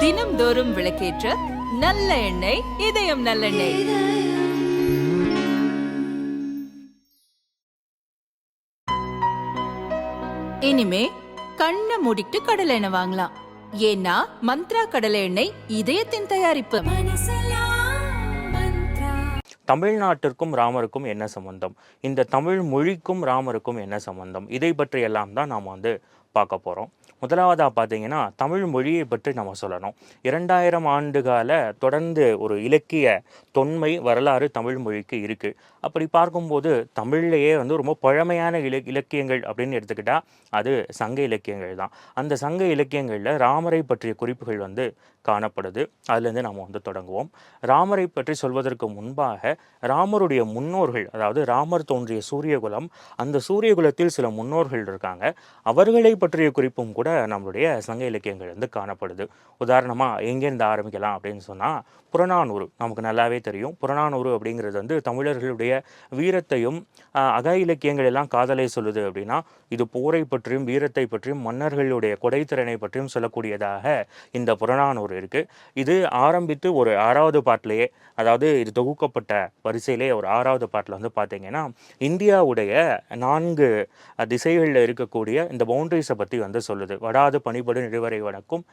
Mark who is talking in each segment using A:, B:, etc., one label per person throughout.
A: தினம்தோறும் விளக்கேற்ற நல்ல எண்ணெய் இதயம் நல்லெண்ணெய். இனிமே கண்ணை மூடிட்டு கடலை எண்ணெய் வாங்கலாம். ஏன்னா மந்த்ரா கடலை எண்ணெய் இதயத்தின் தயாரிப்பு.
B: தமிழ்நாட்டிற்கும் ராமருக்கும் என்ன சம்பந்தம்? இந்த தமிழ் மொழிக்கும் ராமருக்கும் என்ன சம்பந்தம்? இதை பற்றியெல்லாம் தான் நாம் வந்து பார்க்க போகிறோம் முதலாவதாக பார்த்தீங்கன்னா தமிழ் மொழியை பற்றி நம்ம சொல்லணும். இரண்டாயிரம் ஆண்டுகால தொடர்ந்து ஒரு இலக்கிய தொன்மை வரலாறு தமிழ் மொழிக்கு இருக்குது அப்படி பார்க்கும்போது தமிழ்லேயே வந்து ரொம்ப பழமையான இல இலக்கியங்கள் அப்படின்னு எடுத்துக்கிட்டால் அது சங்க இலக்கியங்கள் தான். அந்த சங்க இலக்கியங்களில் ராமரை பற்றிய குறிப்புகள் வந்து காணப்படுது. அதுலேருந்து நாம் வந்து தொடங்குவோம். ராமரை பற்றி சொல்வதற்கு முன்பாக ராமருடைய முன்னோர்கள் அதாவது ராமர் தோன்றிய சூரியகுலம் அந்த சூரியகுலத்தில் சில முன்னோர்கள் இருக்காங்க. அவர்களை பற்றிய குறிப்பும் கூட நம்மளுடைய சங்க இலக்கியங்கள் வந்து காணப்படுது. உதாரணமாக எங்கேருந்து ஆரம்பிக்கலாம் அப்படின்னு சொன்னால் புறநானூறு. நமக்கு நல்லாவே தெரியும். புறநானூறு அப்படிங்கிறது வந்து தமிழர்களுடைய வீரத்தையும் அக இலக்கியங்கள் எல்லாம் காதலை சொல்லுது அப்படின்னா இது போரை பற்றியும் வீரத்தை பற்றியும் மன்னர்களுடைய கொடைத்திறனை பற்றியும் சொல்லக்கூடியதாக இந்த புறநானூறு இருக்குது இது ஆரம்பித்து ஒரு ஆறாவது பாட்டிலேயே அதாவது இது தொகுக்கப்பட்ட வரிசையிலே ஒரு ஆறாவது பாட்டில் வந்து பார்த்தீங்கன்னா இந்தியாவுடைய நான்கு திசைகளில் இருக்கக்கூடிய இந்த பவுண்டரிஸை பற்றி வந்து சொல்லுது. வடாது பனிபடு நெடுவரை வணக்கும்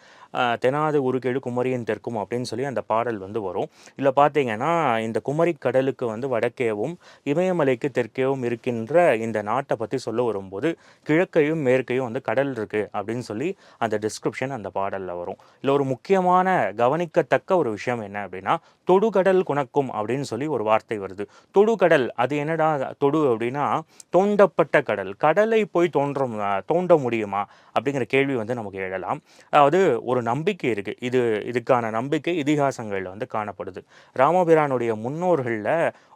B: தெனாது உருகேடு குமரியின் தெற்கும் அப்படின்னு சொல்லி அந்த பாடல் வந்து வரும். இதில் பார்த்தீங்கன்னா இந்த குமரி கடலுக்கு வந்து வடக்கேவும் இமயமலைக்கு தெற்கேவும் இருக்கின்ற இந்த நாட்டை பற்றி சொல்ல வரும்போது கிழக்கையும் மேற்கையும் வந்து கடல் இருக்குது அப்படின்னு சொல்லி அந்த டிஸ்கிரிப்ஷன் அந்த பாடலில் வரும். இதில் ஒரு முக்கியமான கவனிக்கத்தக்க ஒரு விஷயம் என்ன அப்படின்னா தொடுகடல் குணக்கும் அப்படின்னு சொல்லி ஒரு வார்த்தை வருது. தொடுகடல் அது என்னடா தொடு அப்படின்னா தோண்டப்பட்ட கடல். கடலை போய் தோன்றும் தோண்ட முடியுமா? அப்படிங்கிற கேள்வி வந்து நமக்கு எழலாம். அதாவது ஒரு நம்பிக்கை இருக்குது இது இதுக்கான நம்பிக்கை இதிகாசங்களில் வந்து காணப்படுது. ராமபிரானுடைய முன்னோர்களில்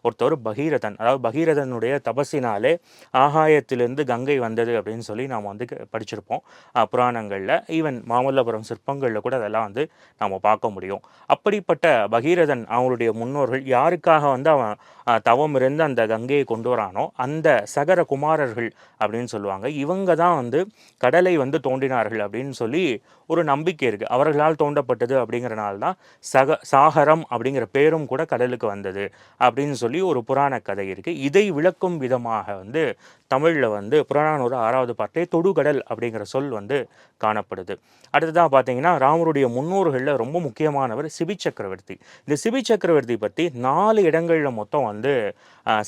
B: ஒருத்தர் பகீரதன் அதாவது பகீரதனுடைய தபசினாலே ஆகாயத்திலிருந்து கங்கை வந்தது அப்படின்னு சொல்லி நாம் வந்து க- படிச்சிருப்போம். புராணங்களில். ஈவன் மாமல்லபுரம் சிற்பங்களில் கூட அதெல்லாம் வந்து நாம் பார்க்க முடியும். அப்படிப்பட்ட பகீரதன் அவனுடைய முன்னோர்கள் யாருக்காக வந்து அவன் தவம் இருந்து அந்த கங்கையை கொண்டு வரானோ அந்த சகர குமாரர்கள் அப்படின்னு சொல்லுவாங்க. இவங்க தான் வந்து கடலை வந்து தோண்டினார்கள் அப்படின்னு சொல்லி ஒரு நம்பிக்கை இருக்குது அவர்களால் தோண்டப்பட்டது அப்படிங்கிறனால தான் சக சாகரம் அப்படிங்கிற பேரும் கூட கடலுக்கு வந்தது அப்படின்னு சொல்லி ஒரு புராண கதை இருக்குது இதை விளக்கும் விதமாக வந்து தமிழில் வந்து புறநானூறு ஆறாவது பாட்டிலே தொடுகடல் அப்படிங்கிற சொல் வந்து காணப்படுது. அடுத்ததாக பார்த்தீங்கன்னா ராமருடைய முன்னோர்களில் ரொம்ப முக்கியமானவர் சிபி சக்கரவர்த்தி. இந்த சிபி சக்கரவர்த்தி பற்றி நாலு இடங்களில் மொத்தம் வந்து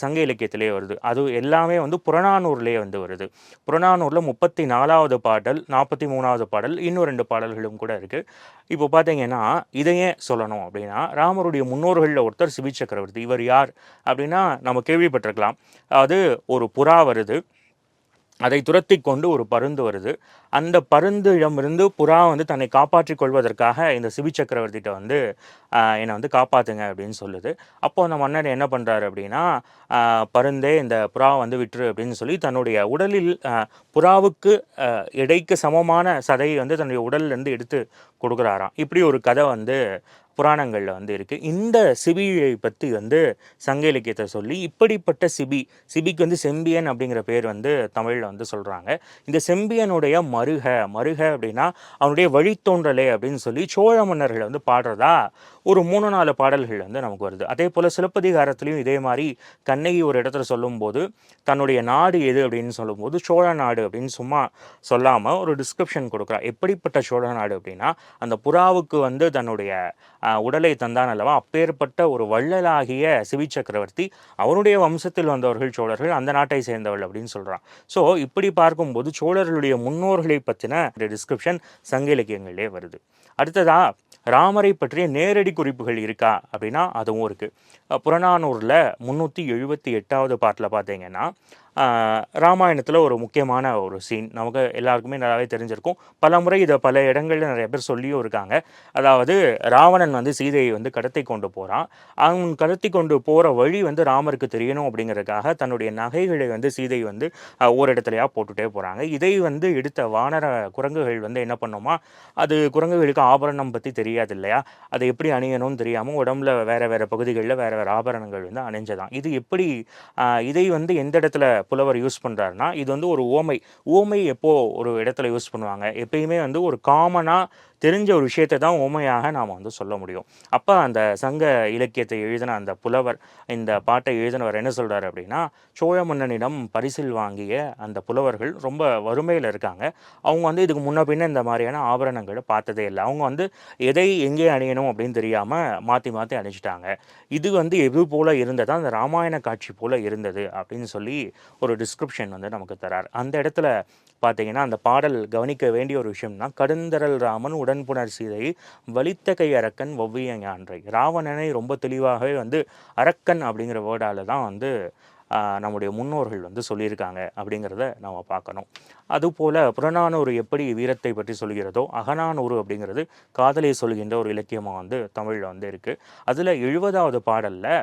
B: சங்க இலக்கியத்திலே வருது. அது எல்லாமே வந்து புறநானூர்லேயே வந்து வருது. புறநானூரில் முப்பத்தி நாலாவது பாடல் நாற்பத்தி மூணாவது பாடல் இன்னும் ரெண்டு பாடல்களும் கூட இருக்குது இப்போ பார்த்தீங்கன்னா இதையே சொல்லணும் அப்படின்னா ராமருடைய முன்னோர்களில் ஒருத்தர் சிவி சக்கரவர்த்தி இவர் யார் அப்படின்னா நம்ம கேள்விப்பட்டிருக்கலாம். அது ஒரு புறா வருது. அதை துரத்தி கொண்டு ஒரு பருந்து வருது. அந்த பருந்திடமிருந்து புறா வந்து தன்னை காப்பாற்றிக் கொள்வதற்காக இந்த சிபி சக்கரவர்த்திட்ட வந்து என்னை வந்து காப்பாற்றுங்க அப்படின்னு சொல்லுது. அப்போ அந்த மன்னர் என்ன பண்ணுறாரு அப்படின்னா பருந்தே இந்த புறா வந்து விட்டுரு அப்படின்னு சொல்லி தன்னுடைய உடலில் புறாவுக்கு எடைக்கு சமமான சதையை வந்து தன்னுடைய உடல்லேருந்து எடுத்து கொடுக்குறாராம். இப்படி ஒரு கதை வந்து புராணங்களில் வந்து இருக்குது இந்த சிபியை பற்றி வந்து சங்க இலக்கியத்தை சொல்லி இப்படிப்பட்ட சிபி சிபிக்கு வந்து செம்பியன் அப்படிங்கிற பேர் வந்து தமிழில் வந்து சொல்கிறாங்க இந்த செம்பியனுடைய மருக மருக அப்படின்னா அவனுடைய வழித்தோன்றலே அப்படின்னு சொல்லி சோழ மன்னர்கள் வந்து பாடுறதா ஒரு மூணு நாலு பாடல்கள் வந்து நமக்கு வருது. அதே போல் சிலப்பதிகாரத்துலேயும் இதே மாதிரி கண்ணகி ஒரு இடத்துல சொல்லும்போது தன்னுடைய நாடு எது அப்படின்னு சொல்லும்போது சோழ நாடு அப்படின்னு சும்மா சொல்லாமல் ஒரு டிஸ்கிரிப்ஷன் கொடுக்குறா. எப்படிப்பட்ட சோழ நாடு அப்படின்னா அந்த புறாவுக்கு வந்து தன்னுடைய உடலை தந்தான் அல்லவா? அப்பேற்பட்ட ஒரு வள்ளலாகிய சிவி சக்கரவர்த்தி அவருடைய வம்சத்தில் வந்தவர்கள் சோழர்கள் அந்த நாட்டை சேர்ந்தவள் அப்படின்னு சொல்கிறான் ஸோ இப்படி பார்க்கும்போது சோழர்களுடைய முன்னோர்களை பற்றின டிஸ்கிரிப்ஷன் சங்க இலக்கியங்களிலே வருது. அடுத்ததா ராமரை பற்றிய நேரடி குறிப்புகள் இருக்கா? அப்படின்னா அதுவும் இருக்குது புறநானூரில் முந்நூற்றி எழுபத்தி எட்டாவது பாட்டில் பார்த்தீங்கன்னா ராமாயணத்தில் ஒரு முக்கியமான ஒரு சீன் நமக்கு எல்லாருக்குமே நல்லாவே தெரிஞ்சிருக்கும். பல முறை இதை பல இடங்களில் நிறைய பேர் சொல்லியும் இருக்காங்க. அதாவது ராவணன் வந்து சீதையை வந்து கடத்தி கொண்டு போகிறான் அவன் கடத்தி கொண்டு போகிற வழி வந்து ராமருக்கு தெரியணும் அப்படிங்கிறதுக்காக தன்னுடைய நகைகளை வந்து சீதை வந்து ஒரு இடத்துலையா போட்டுகிட்டே போகிறாங்க இதை வந்து எடுத்த வானர குரங்குகள் வந்து என்ன பண்ணுமா? அது குரங்குகளுக்கு ஆபரணம் பற்றி தெரியாது இல்லையா? அதை எப்படி அணியணும்னு தெரியாமல் உடம்புல வேறு வேற பகுதிகளில் வேறு வேறு ஆபரணங்கள் வந்து அணிஞ்சதான். இது எப்படி இதை வந்து எந்த இடத்துல புலவர் யூஸ் பண்ணுறாருனா இது வந்து ஒரு ஓமை. ஓமை எப்போது ஒரு இடத்துல யூஸ் பண்ணுவாங்க? எப்பயுமே வந்து ஒரு காமனாக தெரிஞ்ச ஒரு விஷயத்தை தான் உண்மையாக நாம் வந்து சொல்ல முடியும். அப்போ அந்த சங்க இலக்கியத்தை எழுதின அந்த புலவர் இந்த பாட்டை எழுதினவர் என்ன சொல்கிறார் அப்படின்னா சோழ மன்னனிடம் பரிசில் வாங்கிய அந்த புலவர்கள் ரொம்ப வறுமையில் இருக்காங்க. அவங்க வந்து இதுக்கு முன்ன பின்ன இந்த மாதிரியான ஆபரணங்களை பார்த்ததே இல்லை. அவங்க வந்து எதை எங்கே அணியணும் அப்படின்னு தெரியாமல் மாற்றி மாற்றி அணிச்சிட்டாங்க இது வந்து எது போல் இருந்ததா அந்த ராமாயண காட்சி போல் இருந்தது அப்படின்னு சொல்லி ஒரு டிஸ்கிரிப்ஷன் வந்து நமக்கு தரார். அந்த இடத்துல பார்த்தீங்கன்னா அந்த பாடல் கவனிக்க வேண்டிய ஒரு விஷயம்னா கடுந்தரல் ராமன் உடன்புணர் சீதை வலித்த கை அரக்கன் ஒவ்விய ஞான்றை. ராவணனை ரொம்ப தெளிவாகவே வந்து அரக்கன் அப்படிங்கிற வேர்டால தான் வந்து நம்முடைய முன்னோர்கள் வந்து சொல்லியிருக்காங்க அப்படிங்கிறத நம்ம பார்க்கணும். அதுபோல் புறநானூறு எப்படி வீரத்தை பற்றி சொல்கிறதோ அகநானூறு அப்படிங்கிறது காதலை சொல்கின்ற ஒரு இலக்கியமாக வந்து தமிழில் வந்து இருக்குது அதில் எழுபதாவது பாடலில்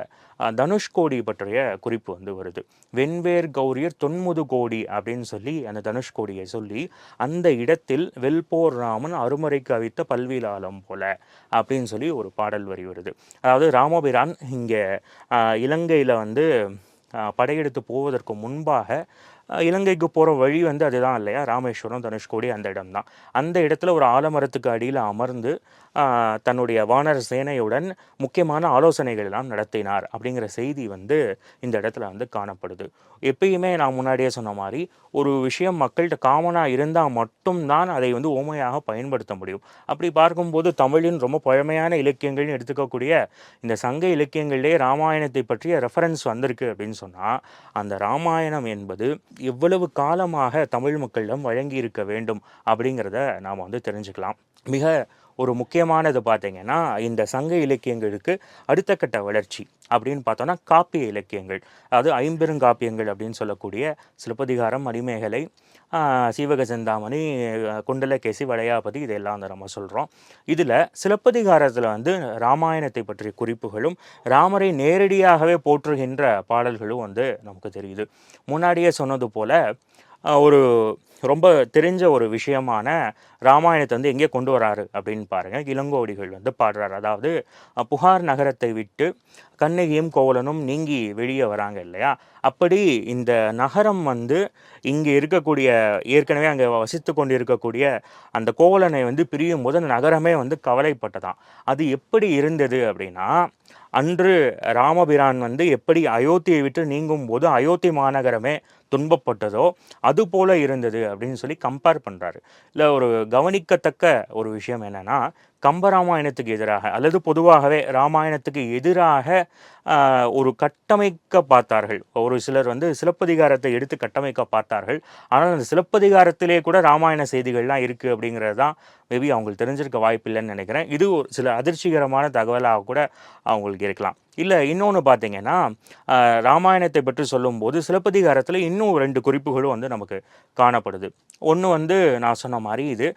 B: தனுஷ்கோடி பற்றிய குறிப்பு வந்து வருது. வெண்வேர் கௌரியர் தொன்முது கோடி அப்படின்னு சொல்லி அந்த தனுஷ்கோடியை சொல்லி அந்த இடத்தில் வெல்போர் ராமன் அருமறைக்கு அவித்த பல்வீலாலம் போல அப்படின்னு சொல்லி ஒரு பாடல் வரி வருது. அதாவது ராமபிரான் இங்கே இலங்கையில் வந்து படையெடுத்து போவதற்கு முன்பாக இலங்கைக்கு போகிற வழி வந்து அதுதான் இல்லையா? ராமேஸ்வரம் தனுஷ்கோடி அந்த இடம்தான். அந்த இடத்துல ஒரு ஆலமரத்துக்கு அடியில் அமர்ந்து தன்னுடைய வானர சேனையுடன் முக்கியமான ஆலோசனைகள் எல்லாம் நடத்தினார் அப்படிங்கிற செய்தி வந்து இந்த இடத்துல வந்து காணப்படுது. எப்பயுமே நான் முன்னாடியே சொன்ன மாதிரி ஒரு விஷயம் மக்கள்கிட்ட காமனாக இருந்தால் மட்டும்தான் அதை வந்து ஓமையாக பயன்படுத்த முடியும். அப்படி பார்க்கும்போது தமிழின் ரொம்ப பழமையான இலக்கியங்கள்னு எடுத்துக்கக்கூடிய இந்த சங்க இலக்கியங்கள்லேயே ராமாயணத்தை பற்றிய ரெஃபரன்ஸ் வந்திருக்கு அப்படின்னு சொன்னால் அந்த ராமாயணம் என்பது எவ்வளவு காலமாக தமிழ் மக்களிடம் வழங்கி இருக்க வேண்டும் அப்படிங்கிறத நாம் வந்து தெரிஞ்சுக்கலாம். மிக ஒரு முக்கியமானது பார்த்தீங்கன்னா இந்த சங்க இலக்கியங்களுக்கு அடுத்த கட்ட வளர்ச்சி அப்படின்னு பார்த்தோன்னா காப்பிய இலக்கியங்கள். அதாவது ஐம்பெருங்காப்பியங்கள் அப்படின்னு சொல்லக்கூடிய சிலப்பதிகாரம் மணிமேகலை சீவக சிந்தாமணி குண்டலகேசி வளையாபதி இதெல்லாம் வந்து நம்ம சொல்கிறோம் இதில் சிலப்பதிகாரத்தில் வந்து ராமாயணத்தை பற்றிய குறிப்புகளும் ராமரை நேரடியாகவே போற்றுகின்ற பாடல்களும் வந்து நமக்கு தெரியுது. முன்னாடியே சொன்னது போல் ஒரு ரொம்ப தெரிஞ்ச ஒரு விஷயமான ராமாயணத்தை வந்து எங்கே கொண்டு வராரு அப்படின்னு பாருங்க. இளங்கோடிகள் வந்து பாடுறாரு. அதாவது புகார் நகரத்தை விட்டு கண்ணகியும் கோவலனும் நீங்கி வெளியே வராங்க இல்லையா? அப்படி இந்த நகரம் வந்து இங்கே இருக்கக்கூடிய ஏற்கனவே அங்கே வசித்து கொண்டு இருக்கக்கூடிய அந்த கோவலனை வந்து பிரியும் போது அந்த நகரமே வந்து கவலைப்பட்டதான் அது எப்படி இருந்தது அப்படின்னா அன்று ராமபிரான் வந்து எப்படி அயோத்தியை விட்டு நீங்கும் போது அயோத்தி மாநகரமே துன்பப்பட்டதோ அது போல இருந்தது அப்படின்னு சொல்லி கம்பேர் பண்ணுறாரு இல்லை ஒரு கவனிக்கத்தக்க ஒரு விஷயம் என்னன்னா கம்பராமாயணத்துக்கு எதிராக அல்லது பொதுவாகவே ராமாயணத்துக்கு எதிராக ஒரு கட்டமைக்க பார்த்தார்கள். ஒரு சிலர் வந்து சிலப்பதிகாரத்தை எடுத்து கட்டமைக்க பார்த்தார்கள். ஆனால் அந்த சிலப்பதிகாரத்திலே கூட ராமாயண செய்திகள்லாம் இருக்குது அப்படிங்கிறது தான் மேபி அவங்களுக்கு தெரிஞ்சிருக்க வாய்ப்பில்லைன்னு நினைக்கிறேன். இது ஒரு சில அதிர்ச்சிகரமான தகவலாக கூட அவங்களுக்கு இருக்கலாம். இல்லை இன்னொன்று பார்த்தீங்கன்னா ராமாயணத்தை பற்றி சொல்லும்போது சிலப்பதிகாரத்தில் இன்னும் ரெண்டு குறிப்புகளும் வந்து நமக்கு காணப்படுது. ஒன்று வந்து நான் சொன்ன மாதிரி இது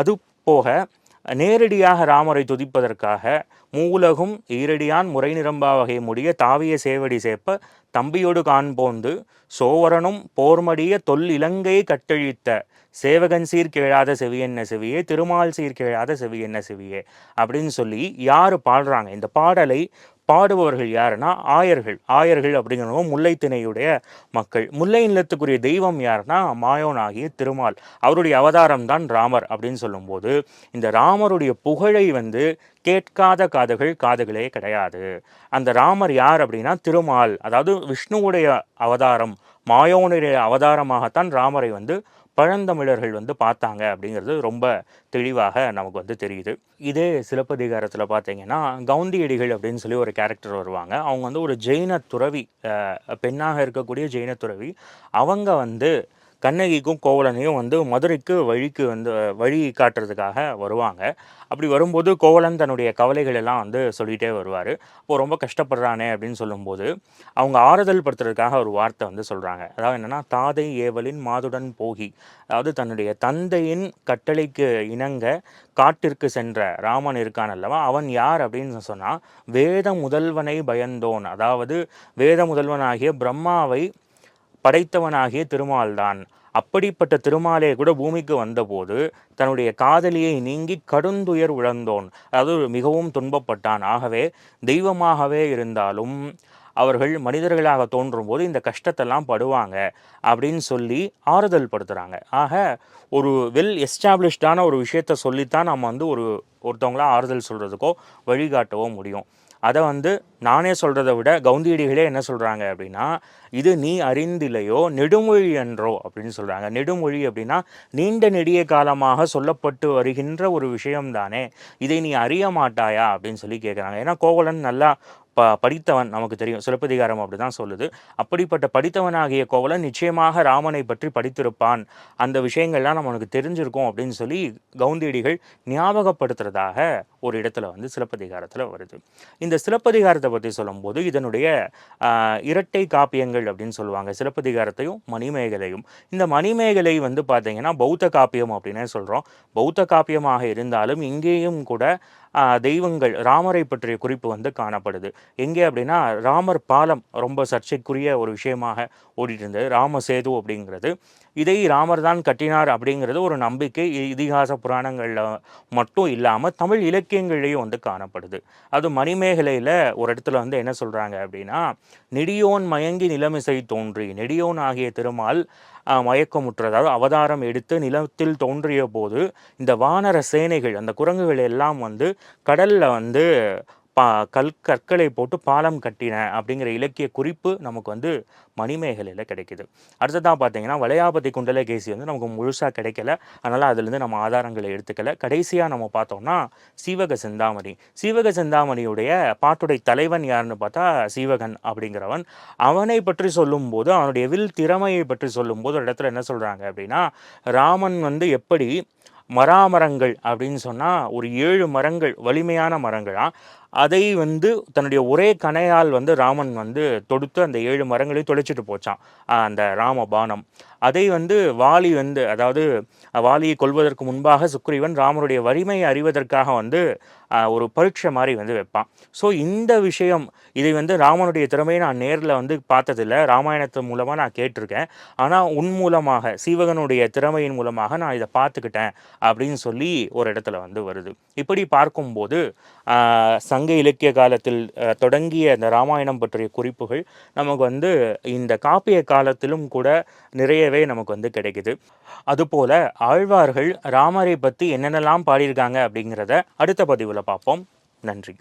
B: அது போக நேரடியாக ராமரை துதிப்பதற்காக மூவுலகும் ஈரடியான் முறை நிரம்பா வகை முடிய தாவிய சேவடி சேப்ப தம்பியோடு காண்போந்து சோவரனும் போர்மடிய தொல் இலங்கையை கட்டழித்த சேவகன் சீர் கேளாத செவியென்ன செவியே திருமால் சீர் கேளாத என்ன செவியே அப்படின்னு சொல்லி யார் பாடுறாங்க? இந்த பாடலை பாடுபவர்கள் யாருன்னா ஆயர்கள். ஆயர்கள் அப்படிங்கிறவங்க முல்லைத்திணையுடைய மக்கள். முல்லை நிலத்துக்குரிய தெய்வம் யாருன்னா மாயோன் ஆகிய திருமால். அவருடைய அவதாரம் தான் ராமர் அப்படின்னு சொல்லும்போது இந்த ராமருடைய புகழை வந்து கேட்காத காதுகள் காதுகளே கிடையாது. அந்த ராமர் யார் அப்படின்னா திருமால். அதாவது விஷ்ணுவுடைய அவதாரம் மாயோனுடைய அவதாரமாகத்தான் ராமரை வந்து பழந்தமிழர்கள் வந்து பார்த்தாங்க அப்படிங்கிறது ரொம்ப தெளிவாக நமக்கு வந்து தெரியுது. இதே சிலப்பதிகாரத்தில் பார்த்தீங்கன்னா கவுந்தியடிகள் அப்படின்னு சொல்லி ஒரு கேரக்டர் வருவாங்க. அவங்க வந்து ஒரு ஜெயின துறவி பெண்ணாக இருக்கக்கூடிய ஜெயின துறவி. அவங்க வந்து கண்ணகிக்கும் கோவலனையும் வந்து மதுரைக்கு வழிக்கு வந்து வழி காட்டுறதுக்காக வருவாங்க. அப்படி வரும்போது கோவலன் தன்னுடைய கவலைகள் எல்லாம் வந்து சொல்லிகிட்டே வருவார். இப்போது ரொம்ப கஷ்டப்படுறானே அப்படின்னு சொல்லும்போது அவங்க ஆறுதல் படுத்துறதுக்காக ஒரு வார்த்தை வந்து சொல்கிறாங்க அதாவது என்னென்னா தாதை ஏவலின் மாதுடன் போகி அதாவது தன்னுடைய தந்தையின் கட்டளைக்கு இணங்க காட்டிற்கு சென்ற ராமன் இருக்கான் அல்லவா? அவன் யார் அப்படின்னு சொன்னால் வேத முதல்வனை பயந்தோன் அதாவது வேத முதல்வனாகிய பிரம்மாவை படைத்தவனாகிய திருமால்தான். அப்படிப்பட்ட திருமாலே கூட பூமிக்கு வந்தபோது தன்னுடைய காதலியை நீங்கி கடுந்துயர் உழந்தோன். அதாவது மிகவும் துன்பப்பட்டான். ஆகவே தெய்வமாகவே இருந்தாலும் அவர்கள் மனிதர்களாக தோன்றும் போது இந்த கஷ்டத்தெல்லாம் படுவாங்க அப்படின்னு சொல்லி ஆறுதல் படுத்துகிறாங்க ஆக ஒரு வெல் எஸ்டாப்ளிஷ்டான ஒரு விஷயத்த சொல்லித்தான் நம்ம வந்து ஒரு ஒருத்தவங்களாம் ஆறுதல் சொல்கிறதுக்கோ வழிகாட்டவோ முடியும். அதை வந்து நானே சொல்கிறத விட கவுந்தியடிகளே என்ன சொல்கிறாங்க அப்படின்னா இது நீ அறிந்திலையோ நெடுமொழி என்றோ அப்படின்னு சொல்கிறாங்க நெடுமொழி அப்படின்னா நீண்ட நெடிய காலமாக சொல்லப்பட்டு வருகின்ற ஒரு விஷயம்தானே. இதை நீ அறிய மாட்டாயா அப்படின்னு சொல்லி கேட்குறாங்க ஏன்னா கோவலன் நல்லா ப படித்தவன் நமக்கு தெரியும். சிலப்பதிகாரம் அப்படி தான் சொல்லுது. அப்படிப்பட்ட படித்தவனாகிய கோவலன் நிச்சயமாக ராமனை பற்றி படித்திருப்பான். அந்த விஷயங்கள்லாம் நம்மளுக்கு தெரிஞ்சிருக்கும் அப்படின்னு சொல்லி கவுந்தியடிகள் ஞாபகப்படுத்துறதாக ஒரு இடத்துல வந்து சிலப்பதிகாரத்தில் வருது. இந்த சிலப்பதிகாரத்தை பற்றி சொல்லும்போது இதனுடைய இரட்டை காப்பியங்கள் அப்படின்னு சொல்லுவாங்க. சிலப்பதிகாரத்தையும் மணிமேகலையும். இந்த மணிமேகலை வந்து பார்த்தீங்கன்னா பௌத்த காப்பியம் அப்படின்னே சொல்கிறோம் பௌத்த காப்பியமாக இருந்தாலும் இங்கேயும் கூட தெய்வங்கள் ராமரை பற்றிய குறிப்பு வந்து காணப்படுது. எங்கே அப்படின்னா ராமர் பாலம் ரொம்ப சர்ச்சைக்குரிய ஒரு விஷயமாக ஓடிட்டு இருந்தது ராம சேது அப்படிங்கிறது. இதை ராமர் தான் கட்டினார் அப்படிங்கிறது ஒரு நம்பிக்கை. இதிகாச புராணங்களில் மட்டும் இல்லாமல் தமிழ் இலக்கியங்கள்லேயும் வந்து காணப்படுது. அது மணிமேகலையில் ஒரு இடத்துல வந்து என்ன சொல்கிறாங்க அப்படின்னா நெடியோன் மயங்கி நிலமிசை தோன்றி நெடியோன் ஆகிய திருமால் ஆஹ், மயக்கமுற்ற அதாவது அவதாரம் எடுத்து நிலத்தில் தோன்றிய போது இந்த வானர சேனைகள் அந்த குரங்குகள் எல்லாம் வந்து கடலில் வந்து பா கல் கற்களை போட்டு பாலம் கட்டின அப்படிங்கிற இலக்கிய குறிப்பு நமக்கு வந்து மணிமேகலையில் கிடைக்குது. அடுத்ததாக பார்த்தீங்கன்னா வளையாபதி குண்டலகேசி வந்து நமக்கு முழுசாக கிடைக்கல. அதனால் அதுலேருந்து நம்ம ஆதாரங்களை எடுத்துக்கல. கடைசியாக நம்ம பார்த்தோம்னா சீவக சிந்தாமணி. சீவக சிந்தாமணியுடைய பாட்டுடைய தலைவன் யாருன்னு பார்த்தா சீவகன் அப்படிங்கிறவன். அவனை பற்றி சொல்லும்போது அவனுடைய வில் திறமையை பற்றி சொல்லும்போது ஒரு இடத்துல என்ன சொல்கிறாங்க அப்படின்னா ராமன் வந்து எப்படி மராமரங்கள் அப்படின்னு சொன்னால் ஒரு ஏழு மரங்கள் வலிமையான மரங்களா? அதை வந்து தன்னுடைய ஒரே கணையால் வந்து ராமன் வந்து தொடுத்து அந்த ஏழு மரங்களையும் தொலைச்சிட்டு போச்சான் அந்த ராம பானம். அதை வந்து வாலி வந்து அதாவது வாலியை கொல்வதற்கு முன்பாக சுக்ரீவன் ராமருடைய வலிமையை அறிவதற்காக வந்து ஒரு பரீட்சை மாதிரி வந்து வைப்பான். ஸோ இந்த விஷயம் இதை வந்து ராமனுடைய திறமையை நான் நேரில் வந்து பார்த்ததில்ல. ராமாயணத்து மூலமாக நான் கேட்டிருக்கேன். ஆனால் உன் மூலமாக சீவகனுடைய திறமையின் மூலமாக நான் இதை பார்த்துக்கிட்டேன் அப்படின்னு சொல்லி ஒரு இடத்துல வந்து வருது. இப்படி பார்க்கும்போது சங்க இலக்கிய காலத்தில் தொடங்கிய இந்த ராமாயணம் பற்றிய குறிப்புகள் நமக்கு வந்து இந்த காப்பிய காலத்திலும் கூட நிறையவே நமக்கு வந்து கிடைக்குது. அதுபோல ஆழ்வார்கள் ராமரை பற்றி என்னென்னலாம் பாடியிருக்காங்க அப்படிங்கிறத அடுத்த பதிவில் பார்ப்போம். நன்றி.